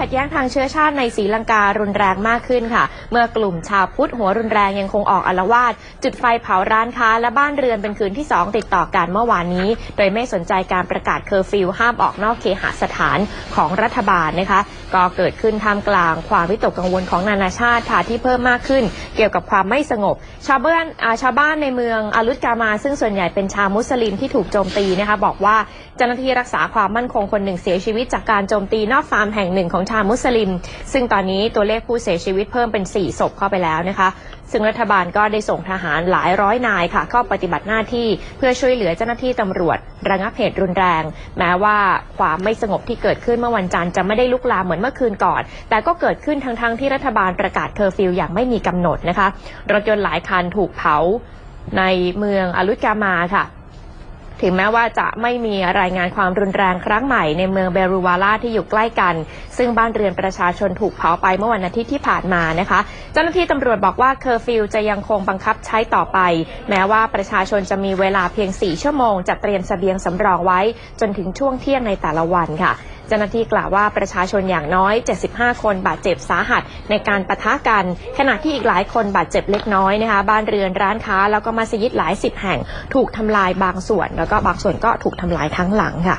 ขัดแย้งทางเชื้อชาติในศรีลังการุนแรงมากขึ้นค่ะ เมื่อกลุ่มชาวพุทธหัวรุนแรงยังคงออกอาลวาดจุดไฟเผาร้านค้าและบ้านเรือนเป็นคืนที่ 2 ติดต่อกันเมื่อวานนี้ โดยไม่สนใจการประกาศเคอร์ฟิวห้ามออกนอกเคหสถานของรัฐบาลนะคะ ก็เกิดขึ้นท่ามกลางความวิตกกังวลของนานาชาติค่ะที่เพิ่มมากขึ้น เกี่ยวกับความไม่สงบ ชาวบ้านาชาวบ้านในเมืองอาลุตกามา ซึ่งส่วนใหญ่เป็นชาวมุสลิมที่ถูกโจมตีนะคะบอกว่าเจ้าหน้าที่รักษาความมั่นคงคนหนึ่งเสียชีวิตจากการโจมตีนอกฟาร์มแห่งหนึ่งของชาวมุสลิม ซึ่งตอนนี้ตัวเลขผู้เสียชีวิตเพิ่มเป็น 4 ศพเข้าไปแล้วนะคะ ซึ่งรัฐบาลก็ได้ส่งทหารหลายร้อยนายค่ะ เข้าปฏิบัติหน้าที่เพื่อช่วยเหลือเจ้าหน้าที่ตำรวจ ระงับเหตุรุนแรง แม้ว่าความไม่สงบที่เกิดขึ้นเมื่อวันจันทร์จะไม่ได้ลุกลามเหมือนเมื่อคืนก่อน แต่ก็เกิดขึ้นทั้งๆที่รัฐบาลประกาศเคอร์ฟิวอย่างไม่มีกำหนดนะคะรถยนต์หลายคันถูกเผาในเมืองอาลุตกามาค่ะ ถึงแม้ว่าจะไม่มีรายงานความรุนแรงครั้งใหม่ในเมืองเบรูวาลาที่อยู่ใกล้กัน ซึ่งบ้านเรือนประชาชนถูกเผาไปเมื่อวันอาทิตย์ที่ผ่านมานะคะ เจ้าหน้าที่ตำรวจบอกว่าเคอร์ฟิวจะยังคงบังคับใช้ต่อไป แม้ว่าประชาชนจะมีเวลาเพียง 4 ชั่วโมงจัดเตรียมเสบียงสำรองไว้ จนถึงช่วงเที่ยงในแต่ละวันค่ะ เจ้าหน้าที่กล่าวว่าประชาชนอย่างน้อย 75 คนบาดเจ็บสาหัสในการปะทะกัน ขณะที่อีกหลายคนบาดเจ็บเล็กน้อยนะคะ บ้านเรือนร้านค้า แล้วก็มัสยิดหลายสิบแห่ง ถูกทำลายบางส่วน แล้วก็บางส่วนก็ถูกทำลายทั้งหลังค่ะ